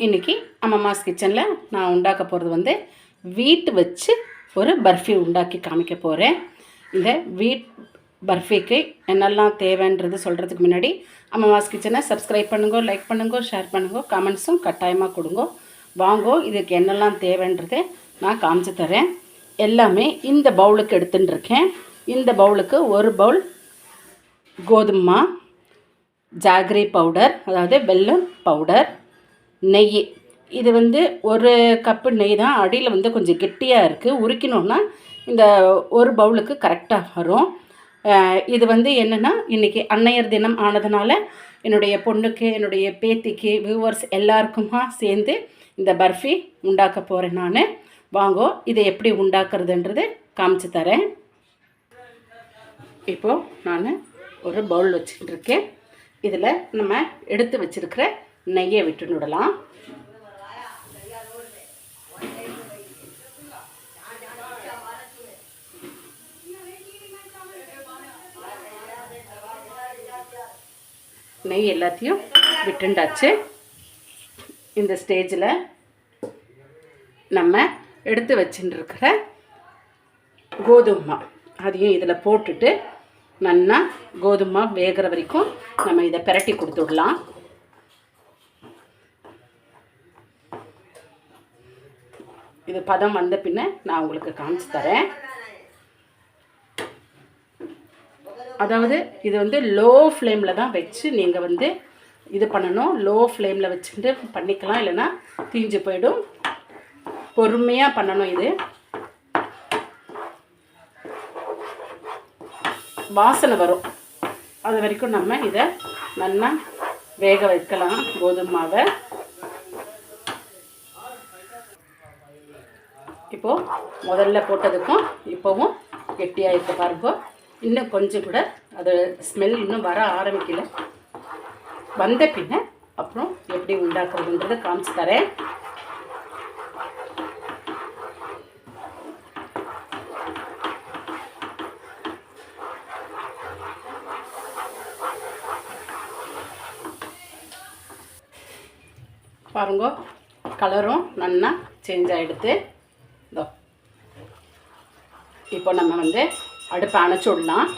இன்றைக்கி அம்மம்மாஸ் கிச்சனில் நான் உண்டாக்க போகிறது வந்து வீட்டு வச்சு ஒரு பர்ஃபி உண்டாக்கி காமிக்க போகிறேன் இந்த வீட் பர்ஃபிக்கு என்னெல்லாம் தேவைன்றது சொல்கிறதுக்கு முன்னாடி அம்மம்மாஸ் கிச்சனை சப்ஸ்கிரைப் பண்ணுங்க லைக் பண்ணுங்க ஷேர் பண்ணுங்க கமெண்ட்ஸும் கட்டாயமாக கொடுங்க. வாங்கோ இதுக்கு என்னெல்லாம் தேவைன்றது நான் காமிச்சு தரேன். எல்லாமே இந்த பவுலுக்கு எடுத்துட்டுருக்கேன் இந்த பவுலுக்கு ஒரு பவுல் கோதுமை ஜாகரி பவுடர் அதாவது வெல்லம் பவுடர் நெய். இது வந்து ஒரு கப்பு நெய் தான். அடியில் வந்து கொஞ்சம் கெட்டியாக இருக்குது உருக்கினோன்னா இந்த ஒரு பவுலுக்கு கரெக்டாக வரும். இது வந்து என்னென்னா இன்றைக்கி அன்னையர் தினம் ஆனதுனால என்னுடைய பொண்ணுக்கு என்னுடைய பேத்திக்கு வியூவர்ஸ் எல்லாருக்குமா சேர்ந்து இந்த பர்ஃபி உண்டாக்க போகிறேன் நான். வாங்கோ இதை எப்படி உண்டாக்குறதுன்றது காமிச்சு தரேன். இப்போது நான் ஒரு பவுல் வச்சுட்டு இருக்கேன். இதில் நம்ம எடுத்து வச்சுருக்கிற நெய்யை விட்டு விடலாம் நெய் எல்லாத்தையும் விட்டுண்டாச்சு. இந்த ஸ்டேஜில் நம்ம எடுத்து வச்சுட்டு கோதுமை அதையும் இதில் போட்டுட்டு நல்லா கோதுமை வேகிற வரைக்கும் நம்ம இதை பிரட்டி கொடுத்துடலாம். இது பதம் வந்த பின்ன நான் உங்களுக்கு காமிச்சு தரேன். அதாவது இது வந்து லோ ஃப்ளேமில் தான் வச்சு நீங்கள் வந்து இது பண்ணணும். லோ ஃப்ளேமில் வச்சுட்டு பண்ணிக்கலாம். இல்லைன்னா தீஞ்சு போயிடும். பொறுமையாக பண்ணணும் இது. வாசனை வரும். அது வரைக்கும் நம்ம இதை நல்லா வேக வைக்கலாம். கோதுமை மாவை. இப்போது முதல்ல போட்டதுக்கும் இப்போவும் கெட்டியாக இருக்க பாருங்க. இன்னும் கொஞ்சம் கூட அது ஸ்மெல் இன்னும் வர ஆரம்பிக்கல. வந்த பின்ன அப்புறம் எப்படி உண்டாக்குறதுன்றதை காமிச்சு தரேன். பாருங்க கலரும் நல்லா சேஞ்ச் ஆகிடுது இப்போ நம்ம வந்து அடுப்பை அணைச்சி விடலாம்.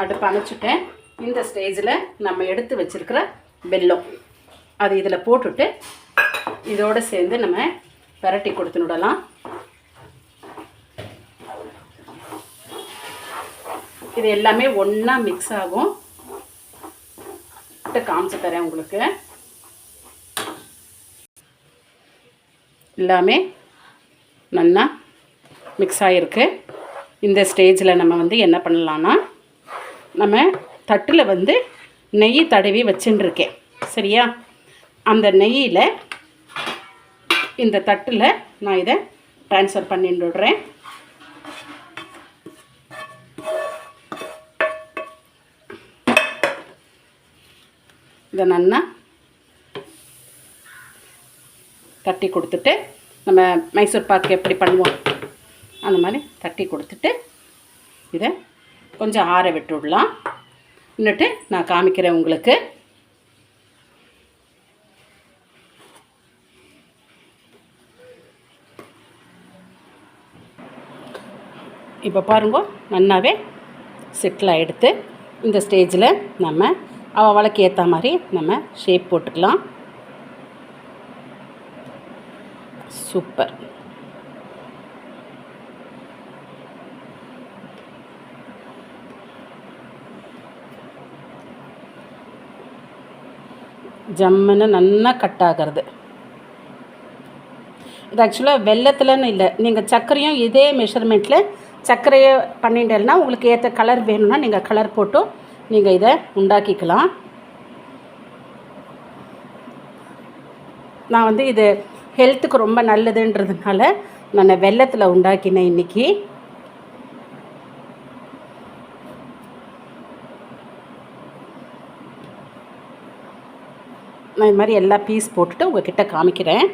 அடுப்பை அணைச்சிட்டேன் இந்த ஸ்டேஜில் நம்ம எடுத்து வச்சிருக்கிற வெல்லம். அது இதில் போட்டுட்டு இதோடு சேர்ந்து நம்ம பரட்டி கொடுத்து விடலாம். இது எல்லாமே ஒன்றா மிக்ஸ் ஆகும். காமிச்சு தரேன் உங்களுக்கு. எல்லாமே நல்லா மிக்ஸ் ஆகிருக்கு இந்த ஸ்டேஜில் நம்ம வந்து என்ன பண்ணலான்னா நம்ம தட்டில் வந்து நெய் தடவி வச்சுட்டுருக்கேன் சரியா? அந்த நெய்யில் இந்த தட்டில் நான் இதை ட்ரான்ஸ்ஃபர் பண்ணிட்டு விடுறேன். இதை நல்லா தட்டி கொடுத்துட்டு நம்ம மைசூர் பாக்கு எப்படி பண்ணுவோம்? அந்த மாதிரி தட்டி கொடுத்துட்டு இதை கொஞ்சம் ஆற விட்டு விடலாம் இன்னட்டு நான் காமிக்கிறேன் உங்களுக்கு. இப்போ பாருங்க நல்லாவே செட்டில் ஆகிடுத்து இந்த ஸ்டேஜில் நம்ம அவளுக்கு ஏற்ற மாதிரி நம்ம ஷேப் போட்டுக்கலாம். சூப்பர். ஜம்முன்னு நல்லா கட் ஆகிறது. இது ஆக்சுவலாக வெள்ளத்துலன்னு இல்லை. நீங்கள் சர்க்கரையும் இதே மெஷர்மெண்ட்டில் சர்க்கரையை பண்ணிட்டேன்னா உங்களுக்கு ஏற்ற கலர் வேணும்னா நீங்கள் கலர் போட்டு நீங்கள் இதை உண்டாக்கிக்கலாம். நான் வந்து இது ஹெல்த்துக்கு ரொம்ப நல்லதுன்றதுனால நான் வெள்ளத்தில் உண்டாக்கினேன் இன்றைக்கி நான் இது மாதிரி எல்லா பீஸ் போட்டுட்டு உங்ககிட்ட காமிக்கிறேன்.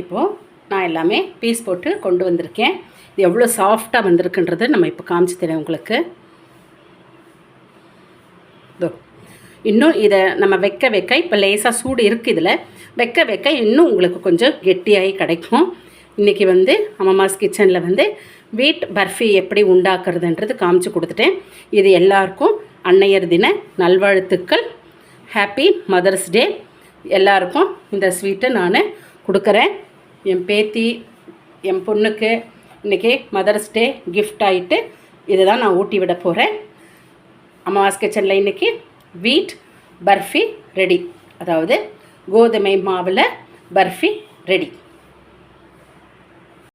இப்போது நான் எல்லாமே பீஸ் போட்டு கொண்டு வந்திருக்கேன். இது எவ்வளோ சாஃப்டாக வந்திருக்குன்றது நம்ம இப்போ காமிச்சு தரேன் உங்களுக்கு இதோ இன்னும் இதை நம்ம வைக்க வைக்க இப்போ லேசாக சூடு இருக்குது இதில். வைக்க வைக்க இன்னும் உங்களுக்கு கொஞ்சம் கெட்டியாகி கிடைக்கும். இன்றைக்கி வந்து அம்மாஸ் கிச்சனில் வந்து வீட் பர்ஃபி எப்படி உண்டாக்குறதுன்றது காமிச்சு கொடுத்துட்டேன். இது எல்லாருக்கும் அன்னையர் தின நல்வாழ்த்துக்கள். ஹாப்பி மதர்ஸ் டே எல்லாருக்கும் இந்த ஸ்வீட்டை நான் கொடுக்குறேன். என் பேத்தி என் பொண்ணுக்கு இன்றைக்கி மதர்ஸ் டே கிஃப்ட் ஆகிட்டு இதை தான் நான் ஊட்டி விட போகிறேன் அம்மாவாஸ் கிச்சனில் இன்றைக்கி வீட் பர்ஃபி ரெடி. அதாவது கோதுமை மாவில் பர்ஃபி ரெடி.